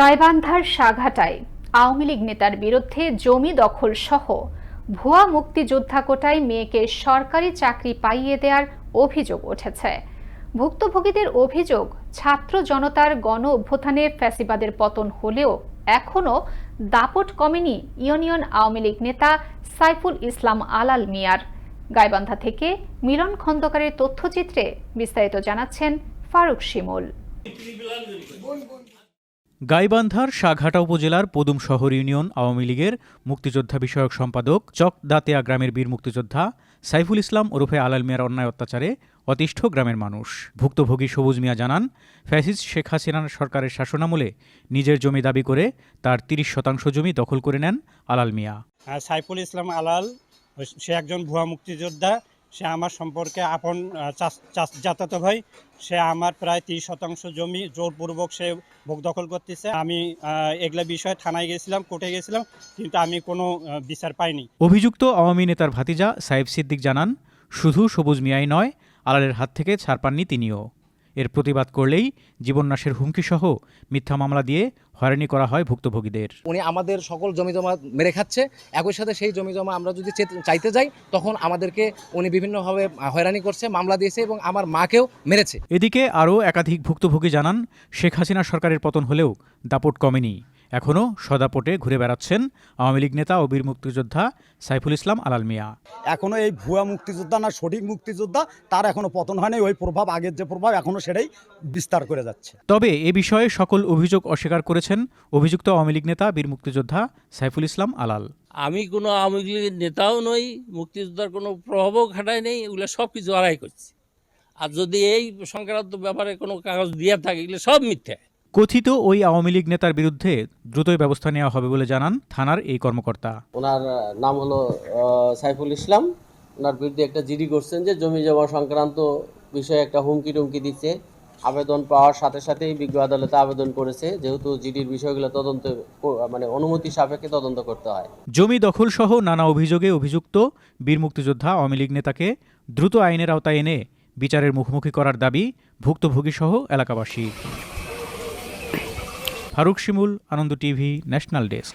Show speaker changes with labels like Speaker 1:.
Speaker 1: গাইবান্ধার সাঘাটায় আওয়ামী লীগ নেতার বিরুদ্ধে জমি দখল সহ ভুয়া মুক্তিযোদ্ধা কোটায় মেয়েকে সরকারি চাকরি পাইয়ে দেওয়ার অভিযোগ উঠেছে। ভুক্তভোগীদের অভিযোগ, ছাত্র জনতার গণ অভ্যুত্থানে ফ্যাসিবাদের পতন হলেও এখনও দাপট কমেনি ইউনিয়ন আওয়ামী লীগ নেতা সাইফুল ইসলাম আলাল মিয়ার। গাইবান্ধা থেকে মিলন খন্দকারের তথ্যচিত্রে বিস্তারিত জানাচ্ছেন ফারুক শিমুল।
Speaker 2: গাইবান্ধার সাঘাটা উপজেলার পদুম শহর ইউনিয়ন আওয়ামী লীগের মুক্তিযোদ্ধা বিষয়ক সম্পাদক চক দাতিয়া গ্রামের বীর মুক্তিযোদ্ধা সাইফুল ইসলাম ওরফে আলাল মিয়ার অন্যায় অত্যাচারে অতিষ্ঠ গ্রামের মানুষ। ভুক্তভোগী সবুজ মিয়া জানান, ফ্যাসিস্ট শেখ হাসিনার সরকারের শাসনামলে নিজের জমি দাবি করে তার তিরিশ শতাংশ জমি দখল করে নেন আলাল মিয়া।
Speaker 3: সাইফুল ইসলাম আলাল, সে একজন ভুয়া মুক্তিযোদ্ধা সে আমার সম্পর্কে আপন চাচাতো ভাই। সে আমার প্রায় তিরিশ শতাংশ জমি জোরপূর্বক সে ভোগ দখল করতেছে। আমি এগুলা বিষয়ে থানায় গেছিলাম, কোর্টে গেছিলাম, কিন্তু আমি কোনো বিচার পাইনি।
Speaker 2: অভিযুক্ত আওয়ামী নেতার ভাতিজা সাইফ সিদ্দিক জানান, শুধু সবুজ মিয়াই নয় আলালের হাত থেকে ছাড় পাননি তিনিও। এর প্রতিবাদ করলেই জীবননাশের হুমকিসহ মিথ্যা মামলা দিয়ে হয়রানি করা হয় ভুক্তভোগীদের।
Speaker 4: উনি আমাদের সকল জমি জমা মেরে খাচ্ছে একই সাথে সেই জমি জমা আমরা যদি চাইতে যাই তখন আমাদেরকে উনি বিভিন্নভাবে হয়রানি করছে মামলা দিয়েছে এবং আমার মাকেও মেরেছে।
Speaker 2: এদিকে আরও একাধিক ভুক্তভোগী জানান শেখ হাসিনা সরকারের পতন হলেও দাপট কমেনি। এখনও সদাপটে ঘুরে বেড়াচ্ছেন আওয়ামী লীগ নেতা ও বীর মুক্তিযোদ্ধা সাইফুল ইসলাম আলাল মিয়া।
Speaker 5: এখনও এই ভুয়া মুক্তিযোদ্ধা না সঠিক মুক্তিযোদ্ধা তার এখনও পতন হয়নি। ওই প্রভাব আগের যে প্রভাব এখনও সেটাই বিস্তার করে যাচ্ছে।
Speaker 2: তবে এ বিষয়ে সকল অভিযোগ অস্বীকার করেছেন অভিযুক্ত আওয়ামী লীগ নেতা বীর মুক্তিযোদ্ধা সাইফুল ইসলাম আলাল।
Speaker 6: আমি কোনো আওয়ামী লীগের নেতাও নই মুক্তিযোদ্ধার কোনো প্রভাবও খাটাই নেই এগুলো সব কিছু আড়াই করছি। আর যদি এই সংক্রান্ত ব্যাপারে কোনো কাগজ দিয়ে থাকে এগুলো সব মিথ্যা।
Speaker 2: কথিত ওই আওয়ামী লীগ নেতার বিরুদ্ধে দ্রুতই ব্যবস্থা নেওয়া হবে বলে জানান থানার এই কর্মকর্তা।
Speaker 7: ওনার নাম হলো সাইফুল ইসলাম। ওনার বিরুদ্ধে একটা জিডি করছেন যে জমি জমা সংক্রান্ত বিষয়ে একটা হুমকি টুমকি দিচ্ছে। আবেদন পাওয়ার সাথে সাথেই বিজ্ঞ আদালতে আবেদন করেছে। যেহেতু জিডির বিষয়গুলো তদন্ত মানে অনুমতি সাপেক্ষে তদন্ত করতে হয়।
Speaker 2: জমি দখল সহ নানা অভিযোগে অভিযুক্ত বীর মুক্তিযোদ্ধা আওয়ামী লীগ নেতাকে দ্রুত আইনের আওতায় এনে বিচারের মুখোমুখি করার দাবি ভুক্তভোগী সহ এলাকাবাসী Faruk Shimul Ananda TV national desk.